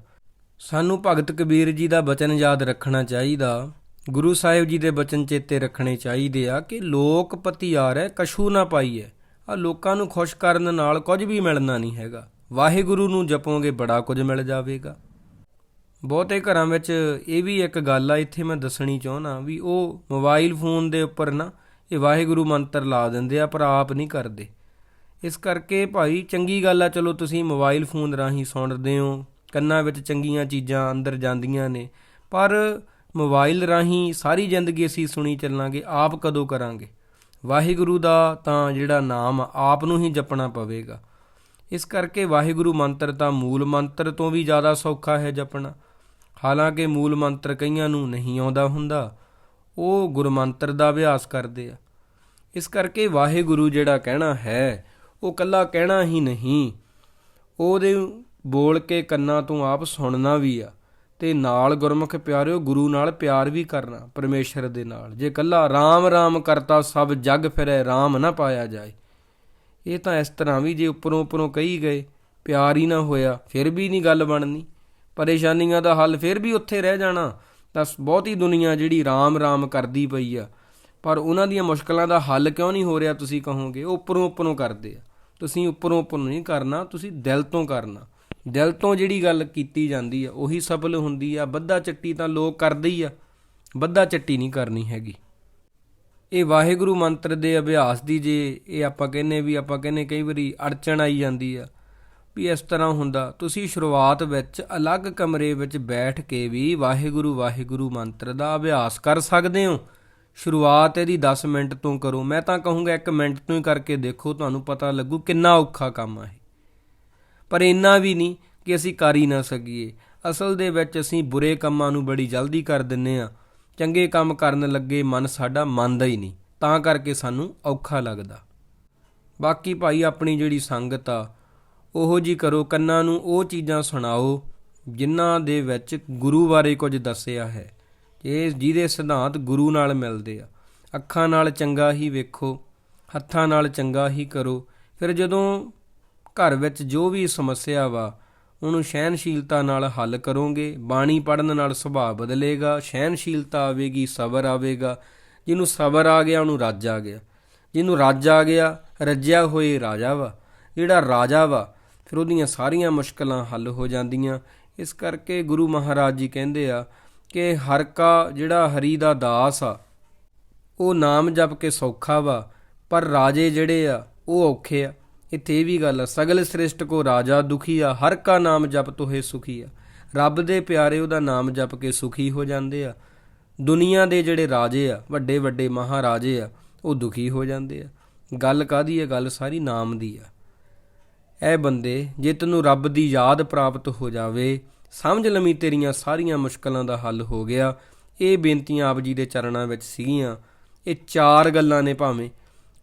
ਸਾਨੂੰ ਭਗਤ ਕਬੀਰ ਜੀ ਦਾ ਬਚਨ ਯਾਦ ਰੱਖਣਾ ਚਾਹੀਦਾ। ਗੁਰੂ ਸਾਹਿਬ ਜੀ ਦੇ ਬਚਨ ਚੇਤੇ ਰੱਖਣੇ ਚਾਹੀਦੇ ਆ ਕਿ ਲੋਕ ਪਤਿਆਰ ਹੈ, ਕਛੂ ਨਾ ਪਾਈਏ। ਆ ਲੋਕਾਂ ਨੂੰ ਖੁਸ਼ ਕਰਨ ਨਾਲ ਕੁਝ ਵੀ ਮਿਲਣਾ ਨਹੀਂ ਹੈਗਾ। ਵਾਹਿਗੁਰੂ ਨੂੰ ਜਪੋਗੇ, ਬੜਾ ਕੁਝ ਮਿਲ ਜਾਵੇਗਾ। ਬਹੁਤੇ ਘਰਾਂ ਵਿੱਚ ਇਹ ਵੀ ਇੱਕ ਗੱਲ ਆ, ਇੱਥੇ ਮੈਂ ਦੱਸਣੀ ਚਾਹੁੰਦਾ ਵੀ ਉਹ ਮੋਬਾਈਲ ਫੋਨ ਦੇ ਉੱਪਰ ਨਾ ਇਹ ਵਾਹਿਗੁਰੂ ਮੰਤਰ ਲਾ ਦਿੰਦੇ ਆ, ਪਰ ਆਪ ਨਹੀਂ ਕਰਦੇ। ਇਸ ਕਰਕੇ ਭਾਈ ਚੰਗੀ ਗੱਲ ਆ, ਚਲੋ ਤੁਸੀਂ ਮੋਬਾਈਲ ਫੋਨ ਰਾਹੀਂ ਸੁਣਦੇ ਹੋ, ਕੰਨਾਂ ਵਿੱਚ ਚੰਗੀਆਂ ਚੀਜ਼ਾਂ ਅੰਦਰ ਜਾਂਦੀਆਂ ਨੇ, ਪਰ ਮੋਬਾਈਲ ਰਾਹੀਂ ਸਾਰੀ ਜ਼ਿੰਦਗੀ ਅਸੀਂ ਸੁਣੀ ਚੱਲਾਂਗੇ ਆਪ ਕਦੋਂ ਕਰਾਂਗੇ? ਵਾਹਿਗੁਰੂ ਦਾ ਤਾਂ ਜਿਹੜਾ ਨਾਮ ਆ, ਆਪ ਨੂੰ ਹੀ ਜਪਣਾ ਪਵੇਗਾ। ਇਸ ਕਰਕੇ ਵਾਹਿਗੁਰੂ ਮੰਤਰ ਤਾਂ ਮੂਲ ਮੰਤਰ ਤੋਂ ਵੀ ਜ਼ਿਆਦਾ ਸੌਖਾ ਹੈ ਜਪਣਾ। ਹਾਲਾਂਕਿ ਮੂਲ ਮੰਤਰ ਕਈਆਂ ਨੂੰ ਨਹੀਂ ਆਉਂਦਾ ਹੁੰਦਾ ਉਹ ਗੁਰਮੰਤਰ ਦਾ ਅਭਿਆਸ ਕਰਦੇ ਆ। ਇਸ ਕਰਕੇ ਵਾਹਿਗੁਰੂ ਜਿਹੜਾ ਕਹਿਣਾ ਹੈ ਉਹ ਕੱਲਾ ਕਹਿਣਾ ਹੀ ਨਹੀਂ ਉਹਦੇ ਬੋਲ ਕੇ ਕੰਨਾਂ ਤੋਂ ਆਪ ਸੁਣਨਾ ਵੀ ਆ। ਤੇ ਨਾਲ ਗੁਰਮੁਖ ਪਿਆਰਿਓ, ਗੁਰੂ ਨਾਲ ਪਿਆਰ ਵੀ ਕਰਨਾ ਪਰਮੇਸ਼ਰ ਦੇ ਨਾਲ। ਜੇ ਕੱਲਾ RAM RAM ਕਰਤਾ ਸਭ ਜਗ ਫਿਰੈ RAM ਨਾ ਪਾਇਆ ਜਾਏ। ਇਹ ਤਾਂ ਇਸ ਤਰ੍ਹਾਂ ਵੀ ਜੇ ਉੱਪਰੋਂ ਉੱਪਰੋਂ ਕਹੀ ਗਏ, ਪਿਆਰ ਹੀ ਨਾ ਹੋਇਆ, ਫਿਰ ਵੀ ਨਹੀਂ ਗੱਲ ਬਣਨੀ। ਪਰੇਸ਼ਾਨੀਆਂ ਦਾ ਹੱਲ ਫਿਰ ਵੀ ਉੱਥੇ ਰਹਿ ਜਾਣਾ। ਤਾਂ ਬਹੁਤੀ ਦੁਨੀਆ ਜਿਹੜੀ ਰਾਮ ਰਾਮ ਕਰਦੀ ਪਈ ਆ, ਪਰ ਉਹਨਾਂ ਦੀਆਂ ਮੁਸ਼ਕਲਾਂ ਦਾ ਹੱਲ ਕਿਉਂ ਨਹੀਂ ਹੋ ਰਿਹਾ ਤੁਸੀਂ ਕਹੋਗੇ? ਉਹ ਉੱਪਰੋਂ ਉੱਪਰੋਂ ਕਰਦੇ ਆ। ਤੁਸੀਂ ਉੱਪਰੋਂ ਉੱਪਰੋਂ ਨਹੀਂ ਕਰਨਾ, ਤੁਸੀਂ ਦਿਲ ਤੋਂ ਕਰਨਾ। ਦਿਲ ਤੋਂ ਜਿਹੜੀ ਗੱਲ ਕੀਤੀ ਜਾਂਦੀ ਆ, ਉਹੀ ਸਫਲ ਹੁੰਦੀ ਆ। ਬੱਧਾ ਚੱਟੀ ਤਾਂ ਲੋਕ ਕਰਦੇ ਹੀ ਆ। ਬੱਧਾ ਚੱਟੀ ਨਹੀਂ ਕਰਨੀ ਹੈਗੀ। ਇਹ ਵਾਹਿਗੁਰੂ ਮੰਤਰ ਦੇ ਅਭਿਆਸ ਦੀ ਜੇ ਇਹ ਆਪਾਂ ਕਹਿੰਨੇ ਵੀ ਆਪਾਂ ਕਹਿੰਨੇ ਕਈ ਵਾਰੀ ਅੜਚਣ ਆਈ ਜਾਂਦੀ ਆ ਵੀ ਇਸ ਤਰ੍ਹਾਂ ਹੁੰਦਾ। ਤੁਸੀਂ ਸ਼ੁਰੂਆਤ ਵਿੱਚ ਅਲੱਗ ਕਮਰੇ ਵਿੱਚ ਬੈਠ ਕੇ ਵੀ ਵਾਹਿਗੁਰੂ ਵਾਹਿਗੁਰੂ ਮੰਤਰ ਦਾ ਅਭਿਆਸ ਕਰ ਸਕਦੇ ਹੋ। ਸ਼ੁਰੂਆਤ ਇਹਦੀ 10 ਮਿੰਟ ਤੋਂ ਕਰੋ। ਮੈਂ ਤਾਂ ਕਹੂੰਗਾ 1 ਮਿੰਟ ਤੋਂ ਹੀ ਕਰਕੇ ਦੇਖੋ, ਤੁਹਾਨੂੰ ਪਤਾ ਲੱਗੂ ਕਿੰਨਾ ਔਖਾ ਕੰਮ ਆ ਇਹ। ਪਰ ਇੰਨਾ ਵੀ ਨਹੀਂ ਕਿ ਅਸੀਂ ਕਰ ਹੀ ਨਾ ਸਕੀਏ। ਅਸਲ ਦੇ ਵਿੱਚ ਅਸੀਂ ਬੁਰੇ ਕੰਮਾਂ ਨੂੰ ਬੜੀ ਜਲਦੀ ਕਰ ਦਿੰਨੇ ਆ। ਚੰਗੇ ਕੰਮ ਕਰਨ ਲੱਗੇ ਮਨ ਸਾਡਾ ਮੰਨਦਾ ਹੀ ਨਹੀਂ। ਤਾਂ ਕਰਕੇ ਸਾਨੂੰ ਔਖਾ ਲੱਗਦਾ। ਬਾਕੀ ਭਾਈ ਆਪਣੀ ਜਿਹੜੀ ਸੰਗਤ ਆ, ਉਹੋ ਜੀ ਕਰੋ, ਕੰਨਾਂ ਨੂੰ ਉਹ ਚੀਜ਼ਾਂ ਸੁਣਾਓ ਜਿਨ੍ਹਾਂ ਦੇ ਵਿੱਚ ਗੁਰੂ ਬਾਰੇ ਕੁਝ ਦੱਸਿਆ ਹੈ। ਇਹ ਜਿਹਦੇ ਸਿਧਾਂਤ ਗੁਰੂ ਨਾਲ ਮਿਲਦੇ ਆ, ਅੱਖਾਂ ਨਾਲ ਚੰਗਾ ਹੀ ਵੇਖੋ, ਹੱਥਾਂ ਨਾਲ ਚੰਗਾ ਹੀ ਕਰੋ, ਫਿਰ ਜਦੋਂ ਘਰ ਵਿੱਚ ਜੋ ਵੀ ਸਮੱਸਿਆ ਵਾ, ਉਹਨੂੰ ਸਹਿਨਸ਼ੀਲਤਾ ਨਾਲ ਹੱਲ ਕਰੋਗੇ, ਬਾਣੀ ਪੜਨ ਨਾਲ ਸੁਭਾਅ ਬਦਲੇਗਾ ਸਹਿਨਸ਼ੀਲਤਾ ਆਵੇਗੀ, ਸਬਰ ਆਵੇਗਾ, ਜਿਹਨੂੰ ਸਬਰ ਆ ਗਿਆ, ਉਹਨੂੰ ਰੱਜ ਆ ਗਿਆ। ਜਿਹਨੂੰ ਰੱਜ ਆ ਗਿਆ, ਰੱਜਿਆ ਹੋਏ ਰਾਜਾ ਵਾ, ਜਿਹੜਾ ਰਾਜਾ ਵਾ, ਫਿਰ ਉਹਦੀਆਂ ਸਾਰੀਆਂ ਮੁਸ਼ਕਲਾਂ ਹੱਲ ਹੋ ਜਾਂਦੀਆਂ। ਇਸ ਕਰਕੇ ਗੁਰੂ ਮਹਾਰਾਜ ਜੀ ਕਹਿੰਦੇ ਆ ਕਿ ਹਰ ਕਾ ਜਿਹੜਾ ਹਰੀ ਦਾ ਦਾਸ ਆ, ਉਹ ਨਾਮ ਜਪ ਕੇ ਸੌਖਾ ਵਾ, ਪਰ ਰਾਜੇ ਜਿਹੜੇ ਆ, ਉਹ ਔਖੇ ਆ। ਇੱਥੇ ਇਹ ਵੀ ਗੱਲ ਆ, ਸਗਲ ਸ੍ਰਿਸ਼ਟ ਕੋ ਰਾਜਾ ਦੁਖੀ ਆ, ਹਰ ਕਾ ਨਾਮ ਜਪ ਤੋਹੇ ਸੁਖੀ ਆ। ਰੱਬ ਦੇ ਪਿਆਰੇ ਉਹਦਾ ਨਾਮ ਜਪ ਕੇ ਸੁਖੀ ਹੋ ਜਾਂਦੇ ਆ। ਦੁਨੀਆ ਦੇ ਜਿਹੜੇ ਰਾਜੇ ਆ, ਵੱਡੇ ਵੱਡੇ ਮਹਾਰਾਜੇ ਆ, ਉਹ ਦੁਖੀ ਹੋ ਜਾਂਦੇ ਆ। ਗੱਲ ਕਾਦੀ ਹੈ ਗੱਲ ਸਾਰੀ ਨਾਮ ਦੀ ਆ। ਐ ਬੰਦੇ, ਜੇ ਤੈਨੂੰ ਰੱਬ ਦੀ ਯਾਦ ਪ੍ਰਾਪਤ ਹੋ ਜਾਵੇ, ਸਮਝ ਲਵੀਂ ਤੇਰੀਆਂ ਸਾਰੀਆਂ ਮੁਸ਼ਕਲਾਂ ਦਾ ਹੱਲ ਹੋ ਗਿਆ। ਇਹ ਬੇਨਤੀਆਂ ਆਪ ਜੀ ਦੇ ਚਰਨਾਂ ਵਿੱਚ ਸੀਗੀਆਂ। ਇਹ ਚਾਰ ਗੱਲਾਂ ਨੇ ਭਾਵੇਂ।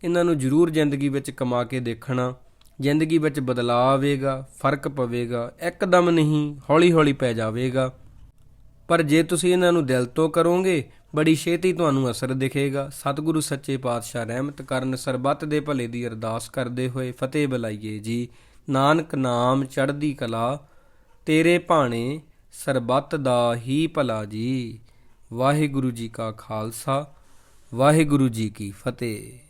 ਇਹਨਾਂ ਨੂੰ ਜ਼ਰੂਰ ਜ਼ਿੰਦਗੀ ਵਿੱਚ ਕਮਾ ਕੇ ਦੇਖਣਾ, ਜ਼ਿੰਦਗੀ ਵਿੱਚ ਬਦਲਾਅ ਆਵੇਗਾ, ਫ਼ਰਕ ਪਵੇਗਾ, ਇੱਕਦਮ ਨਹੀਂ, ਹੌਲੀ-ਹੌਲੀ ਪੈ ਜਾਵੇਗਾ। ਪਰ ਜੇ ਤੁਸੀਂ ਇਹਨਾਂ ਨੂੰ ਦਿਲ ਤੋਂ ਕਰੋਗੇ, ਬੜੀ ਛੇਤੀ ਤੁਹਾਨੂੰ ਅਸਰ ਦਿਖੇਗਾ। ਸਤਿਗੁਰੂ ਸੱਚੇ ਪਾਤਸ਼ਾਹ ਰਹਿਮਤ ਕਰਨ ਸਰਬੱਤ ਦੇ ਭਲੇ ਦੀ ਅਰਦਾਸ ਕਰਦੇ ਹੋਏ ਫਤਿਹ ਬੁਲਾਈਏ ਜੀ। ਨਾਨਕ ਨਾਮ ਚੜ੍ਹਦੀ ਕਲਾ, ਤੇਰੇ ਭਾਣੇ ਸਰਬੱਤ ਦਾ ਹੀ ਭਲਾ ਜੀ। ਵਾਹਿਗੁਰੂ ਜੀ ਕਾ ਖਾਲਸਾ, ਵਾਹਿਗੁਰੂ ਜੀ ਕੀ ਫਤਿਹ।